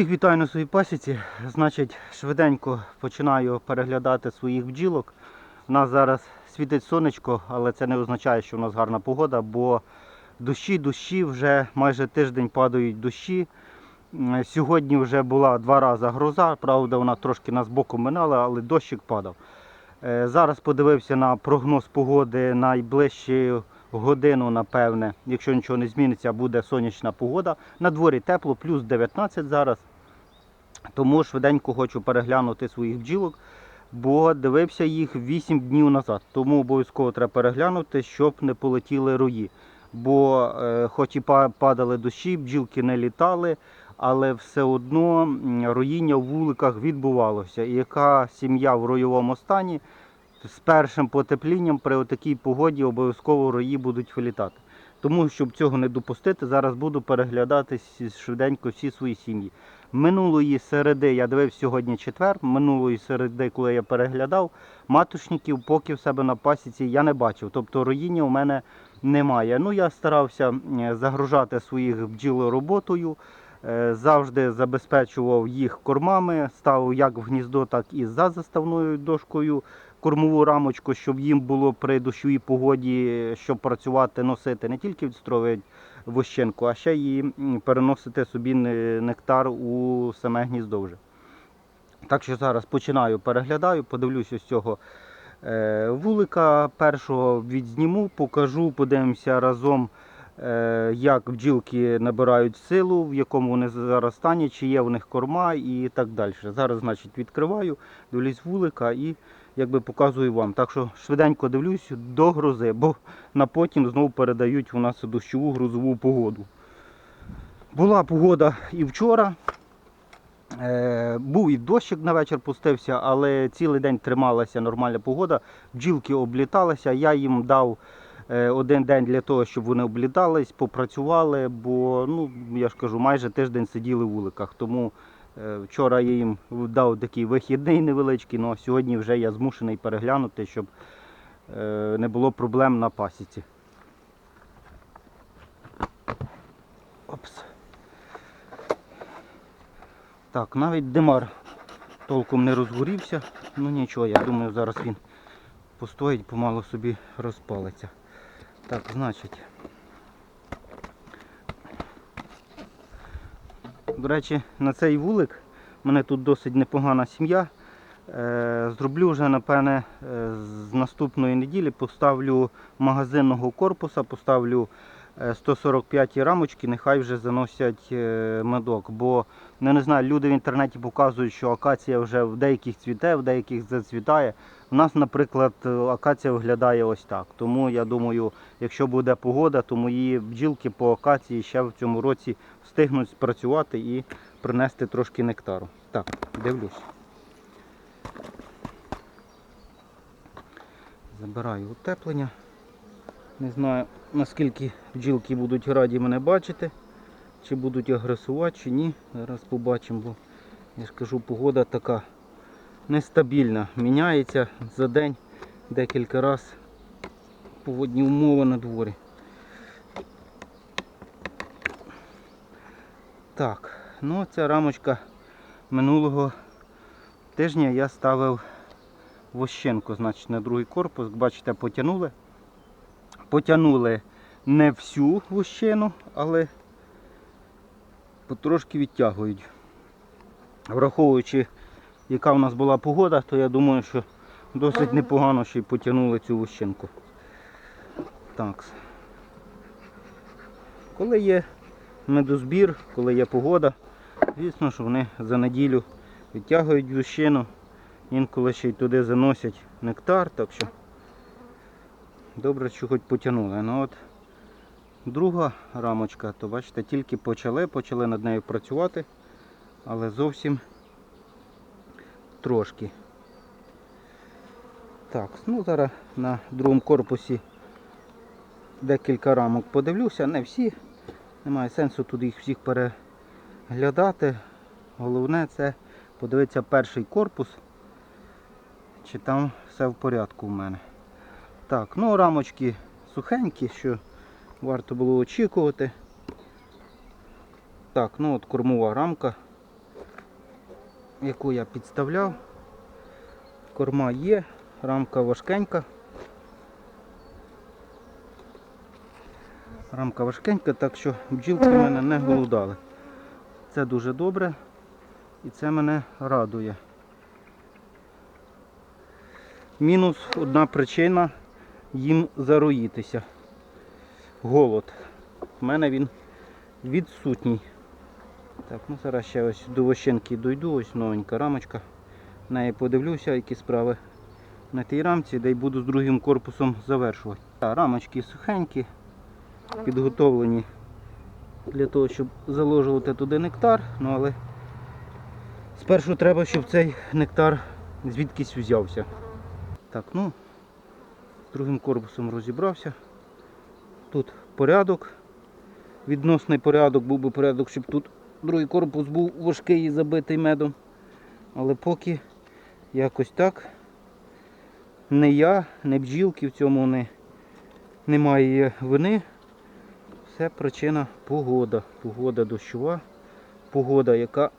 Всіх вітаю на своїй пасіці. Значить, швиденько починаю переглядати своїх бджілок. У нас зараз світить сонечко, але це не означає, що в нас гарна погода, бо дощі, дощі вже майже тиждень падають дощі. Сьогодні вже була два рази гроза, правда, вона трошки нас боком минала, але дощик падав. Е, Зараз подивився на прогноз погоди найближчу годину, напевне. Якщо нічого не зміниться, буде сонячна погода. На дворі тепло, плюс 19 зараз. Тому швиденько хочу переглянути своїх бджілок, бо дивився їх 8 днів назад. Тому обов'язково треба переглянути, щоб не полетіли рої. Бо е, хоч і падали дощі, бджілки не літали, але все одно роїння в вуликах відбувалося. І яка сім'я в роєвому стані з першим потеплінням при такій погоді обов'язково рої будуть вилітати. Тому, щоб цього не допустити, зараз буду переглядати швиденько всі свої сім'ї. Минулої середи, я дивився сьогодні четвер, минулої середи, коли я переглядав, матушників поки в себе на пасіці я не бачив. Тобто роїння у мене немає. Ну, я старався загружати своїх бджіл роботою. Е, Завжди забезпечував їх кормами, ставив як в гніздо, так і за заставною дошкою кормову рамочку, щоб їм було при дощовій погоді, щоб працювати, носити не тільки відстроювати вощенку, а ще й переносити собі нектар у саме гніздо вже. Так що зараз починаю переглядаю, подивлюся з цього е, вулика першого відзніму, покажу, подивимося разом, е, як бджілки набирають силу, в якому вони зараз стані, чи є в них корма і так далі. Зараз, значить, відкриваю, дивлюсь вулика і якби показую вам. Так що швиденько дивлюсь до грози, бо на потім знову передають у нас дощову грозову погоду. Була погода і вчора. Е, був і дощик на вечір пустився, але цілий день трималася нормальна погода. Бджілки обліталися. Я їм дав е, один день для того, щоб вони облітались, попрацювали, бо ну, я ж кажу, майже тиждень сиділи в вуликах. Тому вчора я їм дав такий вихідний невеличкий, ну, а сьогодні вже я змушений переглянути, щоб е, не було проблем на пасіці. Опс. Так, навіть димар толком не розгорівся. Ну нічого, я думаю, зараз він постоїть, помало собі розпалиться. Так, значить. До речі, на цей вулик в мене тут досить непогана сім'я. Е, Зроблю вже, напевне, е, з наступної неділі поставлю магазинного корпуса, поставлю 145 рамочки, нехай вже заносять е, медок. Бо ну, не знаю, люди в інтернеті показують, що акація вже в деяких цвіте, в деяких зацвітає. У нас, наприклад, е, акація виглядає ось так. Тому я думаю, якщо буде погода, то мої бджілки по акації ще в цьому році встигнуть спрацювати і принести трошки нектару. Так, дивлюсь. Забираю утеплення. Не знаю наскільки бджілки будуть раді мене бачити, чи будуть агресувати, чи ні. Зараз побачимо, бо я ж кажу, погода така нестабільна. Міняється за день декілька разів погодні умови на дворі. Так, ну ця рамочка минулого тижня я ставив вощенку, значить, на другий корпус. Бачите, потягнули. Потягнули не всю вощину, але потрошки відтягують. Враховуючи, яка в нас була погода, то я думаю, що досить непогано ще й потягнули цю вощинку. Так. Коли є медозбір, коли є погода, звісно, що вони за неділю відтягують вощину, інколи ще й туди заносять нектар, так що добре, що хоч потягнули. Ну от друга рамочка, то бачите, тільки почали, почали над нею працювати, але зовсім трошки. Так, ну зараз на другому корпусі декілька рамок подивлюся, не всі. Немає сенсу туди їх всіх переглядати. Головне це подивитися перший корпус, чи там все в порядку в мене. Так, ну рамочки сухенькі, що варто було очікувати. Так, ну от кормова рамка. яку я підставляв. Корма є, рамка важкенька. Рамка важкенька, так що бджілки в мене не голодали. Це дуже добре і це мене радує. Мінус одна причина їм зароїтися. Голод. У мене він відсутній. Так, ну зараз ще ось до вощенки дойду, ось новенька рамочка. На неї подивлюся, які справи на тій рамці, де й буду з другим корпусом завершувати. Так, рамочки сухенькі, підготовлені для того, щоб заложувати туди нектар. Ну але спершу треба, щоб цей нектар звідкись взявся. Так, ну, другим корпусом розібрався. Тут порядок. Відносний порядок, був би порядок, щоб тут другий корпус був важкий і забитий медом. Але поки якось так. Не я, не бджілки в цьому не, немає вини. Все причина погода. Погода дощова, погода, яка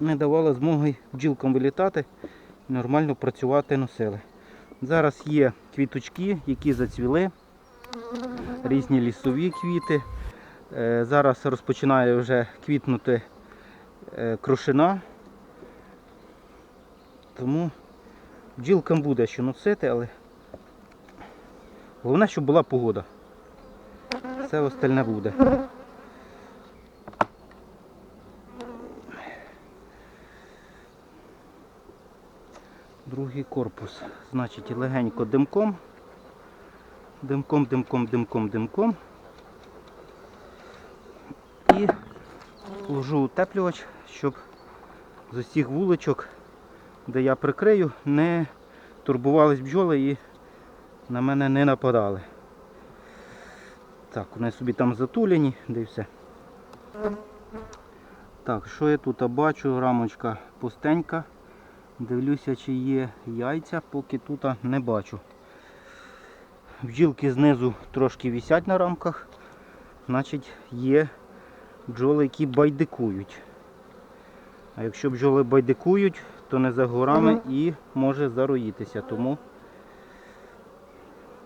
не давала змоги бджілкам вилітати і нормально працювати носили. Зараз є квіточки, які зацвіли, різні лісові квіти. Е, Зараз розпочинає вже квітнути е, крошина. Тому бджілкам буде що носити, але головне, щоб була погода. Все остальне буде. Другий корпус. Значить, легенько димком. Димком, димком, димком, димком. І ложу утеплювач, щоб з усіх вуличок, де я прикрию, не турбувались бджоли і на мене не нападали. Так, вони собі там затулені, де й все. Так, що я тут бачу? Рамочка пустенька. Дивлюся, чи є яйця, поки тут не бачу. Бджілки знизу трошки висять на рамках, значить є бджоли, які байдикують. А якщо бджоли байдикують, то не за горами і може зароїтися. Тому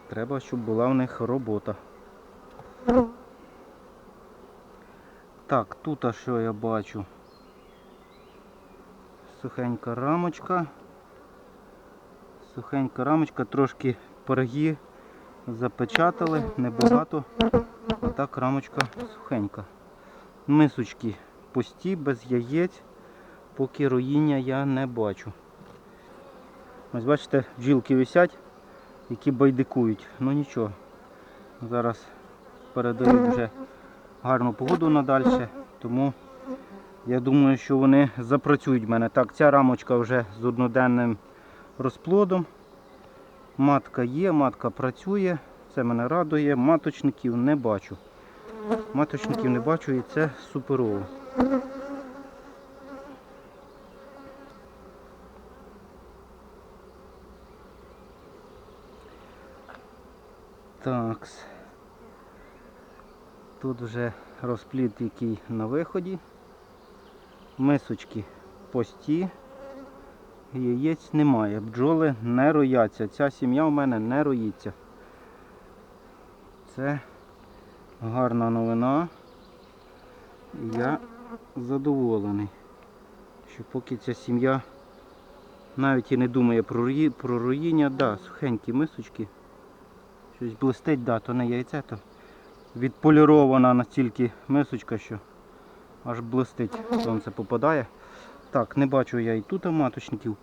треба, щоб була в них робота. Так, тут а що я бачу? Сухенька рамочка. Сухенька рамочка, трошки пироги запечатали, небагато. Отак рамочка сухенька. Мисочки пусті, без яєць, поки роїння я не бачу. Ось бачите, бджілки висять, які байдикують. Ну нічого. Зараз передають вже гарну погоду надальше, тому я думаю, що вони запрацюють в мене. Так, ця рамочка вже з одноденним розплодом. Матка є, матка працює, це мене радує, маточників не бачу. Маточників не бачу і це суперово. Так. Тут вже розплід, який на виході. Мисочки пусті. Яєць немає. Бджоли не рояться. Ця сім'я у мене не роїться. Це гарна новина. Я задоволений, що поки ця сім'я навіть і не думає про, про руїння, да, сухенькі мисочки. Щось блистить, да, то не яйце, то відполірована настільки мисочка, що аж блистить, сонце попадає. Так, не бачу я і тут маточників.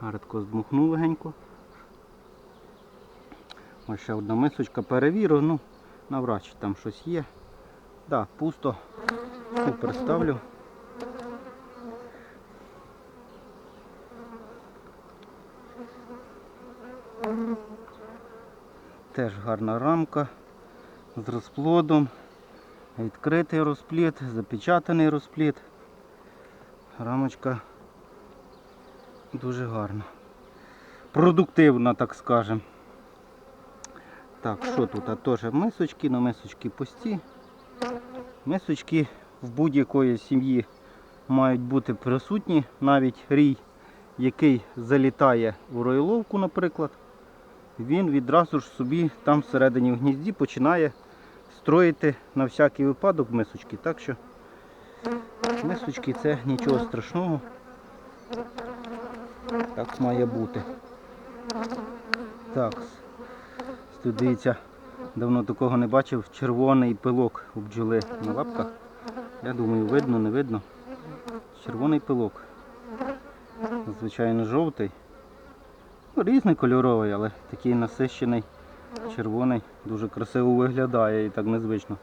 Гарно здмухнув легенько. Ось ще одна мисочка, перевірю, ну, навряд чи там щось є. Так, да, пусто. Супер ставлю. Теж гарна рамка з розплодом. Відкритий розплід, запечатаний розплід. Рамочка дуже гарна. Продуктивна, так скажемо. Так, що тут? А теж мисочки, на мисочки пусті. Мисочки в будь-якої сім'ї мають бути присутні. Навіть рій, який залітає у роїловку, наприклад, він відразу ж собі там всередині в гнізді починає строїти на всякий випадок мисочки. Так що мисочки це нічого страшного. Так має бути. Так. Дивіться, давно такого не бачив. Червоний пилок у бджоли на лапках. Я думаю, видно, не видно. Червоний пилок. Звичайно, жовтий. Ну, різний кольоровий, але такий насищений, червоний, дуже красиво виглядає і так незвично.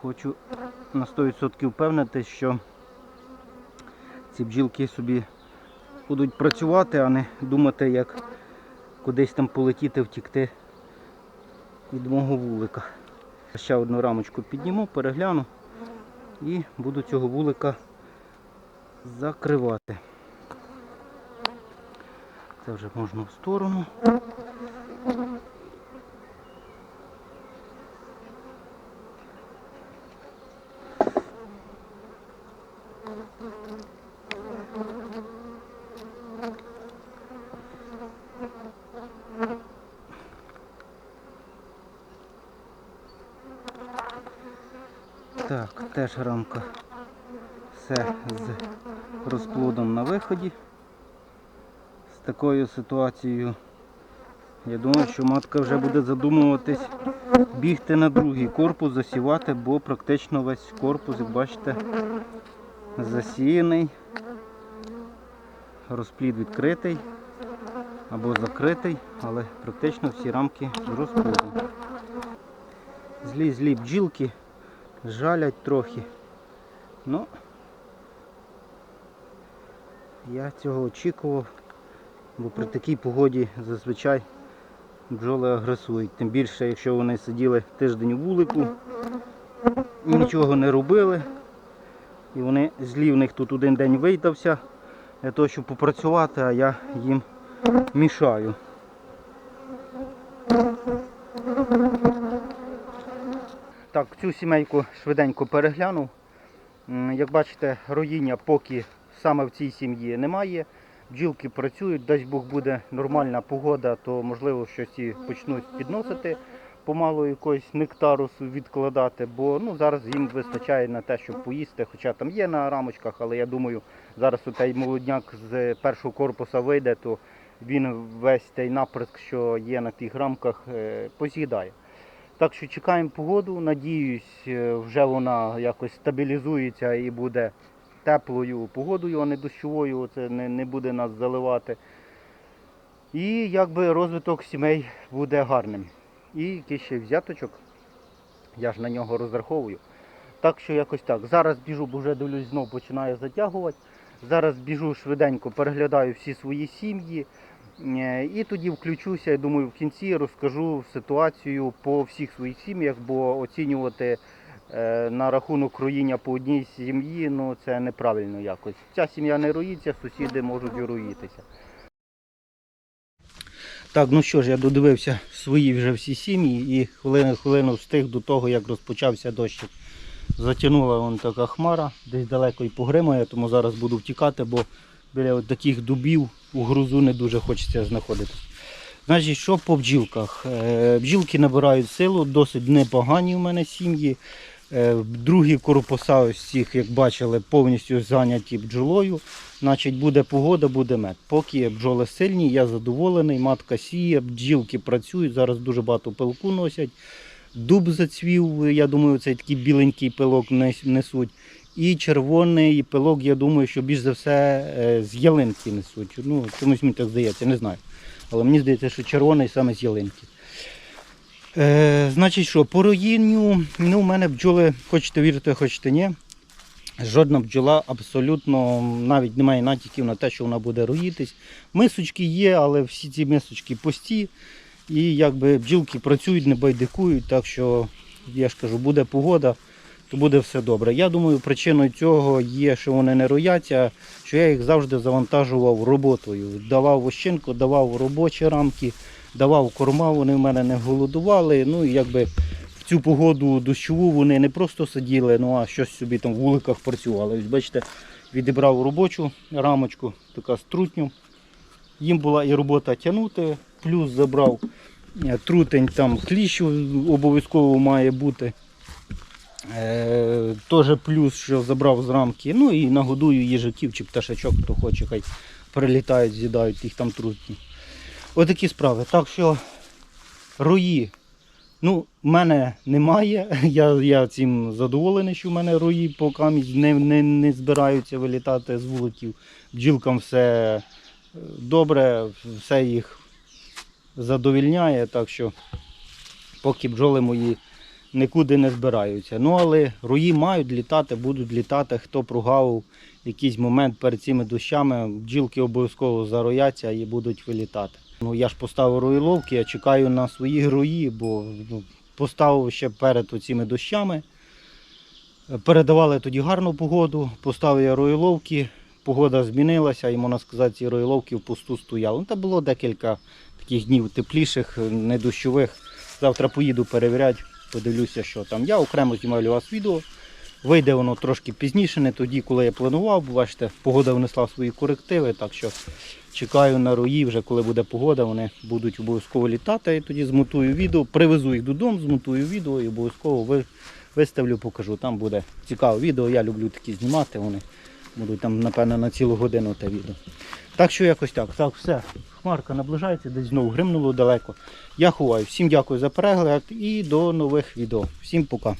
Хочу на 100% впевнити, що ці бджілки собі будуть працювати, а не думати, як кудись там полетіти, втікти від мого вулика. Ще одну рамочку підніму, перегляну і буду цього вулика закривати. Це вже можна в сторону. Так, теж рамка. Все з розплодом на виході. Такою ситуацією. Я думаю, що матка вже буде задумуватись бігти на другий корпус, засівати, бо практично весь корпус, як бачите, засіяний. Розплід відкритий або закритий, але практично всі рамки з. Злі злі бджілки жалять трохи. Ну, я цього очікував, бо при такій погоді зазвичай бджоли агресують. Тим більше, якщо вони сиділи тиждень у вулику, нічого не робили. І вони злі в них тут один день видався для того, щоб попрацювати, а я їм мішаю. Так, цю сімейку швиденько переглянув. Як бачите, роїння поки саме в цій сім'ї немає. Бджілки працюють, дасть Бог буде нормальна погода, то можливо щось і почнуть підносити, помалу якогось нектару відкладати, бо ну, зараз їм вистачає на те, щоб поїсти, хоча там є на рамочках, але я думаю, зараз той молодняк з першого корпуса вийде, то він весь той наприск, що є на тих рамках, е, поз'їдає. Так що чекаємо погоду, надіюсь, е, вже вона якось стабілізується і буде теплою погодою, а не дощовою, це не, не буде нас заливати. І якби розвиток сімей буде гарним. І якийсь ще взяточок, я ж на нього розраховую. Так що якось так. Зараз біжу, бо вже дивлюсь, знов починає затягувати. Зараз біжу швиденько, переглядаю всі свої сім'ї. Е, І тоді включуся, я думаю, в кінці розкажу ситуацію по всіх своїх сім'ях, бо оцінювати на рахунок роїння по одній сім'ї, ну це неправильно якось. Ця сім'я не роїться, сусіди можуть і роїтися. Так, ну що ж, я додивився свої вже всі сім'ї і хвилину хвилину встиг до того, як розпочався дощ. Затягнула вон така хмара, десь далеко і погримає, тому зараз буду втікати, бо біля от таких дубів у грузу не дуже хочеться знаходитись. Значить, що по бджілках? Е, Бджілки набирають силу, досить непогані у мене сім'ї. Е, Другі корпуса ось цих, як бачили, повністю зайняті бджолою. Значить, буде погода, буде мед. Поки бджоли сильні, я задоволений, матка сіє, бджілки працюють, зараз дуже багато пилку носять. Дуб зацвів, я думаю, цей такий біленький пилок несуть. І червоний пилок, я думаю, що більш за все е, з ялинки несуть. Ну, чомусь мені так здається, не знаю. Але мені здається, що червоний саме з ялинки. Е, значить що, по роїнню, ну, у мене бджоли, хочете вірити, хочете ні. Жодна бджола абсолютно навіть немає натяків на те, що вона буде роїтись. Мисочки є, але всі ці мисочки пусті. І якби бджілки працюють, не байдикують, так що я ж кажу, буде погода, то буде все добре. Я думаю, причиною цього є, що вони не рояться, що я їх завжди завантажував роботою. Давав вощинку, давав робочі рамки, давав корма, вони в мене не голодували. Ну і якби в цю погоду дощову вони не просто сиділи, ну а щось собі там в вуликах працювали. Ось бачите, відібрав робочу рамочку, така з трутню. Їм була і робота тягнути, плюс забрав е, трутень, там кліщ обов'язково має бути. Е, Теж плюс, що забрав з рамки. Ну і нагодую їжаків чи пташачок, хто хоче, хай прилітають, з'їдають їх там трутні. Отакі справи. Так що рої. Ну, мене немає. Я, я цим задоволений, що в мене рої поки не, не, не збираються вилітати з вуликів. Бджілкам все е, добре, все їх задовільняє, так що поки бджоли мої нікуди не збираються. Ну, але рої мають літати, будуть літати. Хто прогавив якийсь момент перед цими дощами, бджілки обов'язково зарояться і будуть вилітати. Ну, я ж поставив роїловки, я чекаю на свої рої, бо ну, поставив ще перед цими дощами. Передавали тоді гарну погоду, поставив я роїловки, погода змінилася, і можна сказати, ці роїловки в пусту стояли. Ну, та було декілька таких днів тепліших, не дощових. Завтра поїду перевіряти, подивлюся, що там. Я окремо знімаю вас відео. Вийде воно трошки пізніше, не тоді, коли я планував. Бачите, погода внесла свої корективи, так що чекаю на рої, вже коли буде погода, вони будуть обов'язково літати. І тоді змонтую відео, привезу їх додому, змонтую відео і обов'язково виставлю, покажу. Там буде цікаве відео. Я люблю такі знімати. Вони будуть там, напевно, на цілу годину те відео. Так що якось так. Так, все. Хмарка наближається, десь знову гримнуло далеко. Я ховаю. Всім дякую за перегляд і до нових відео. Всім пока.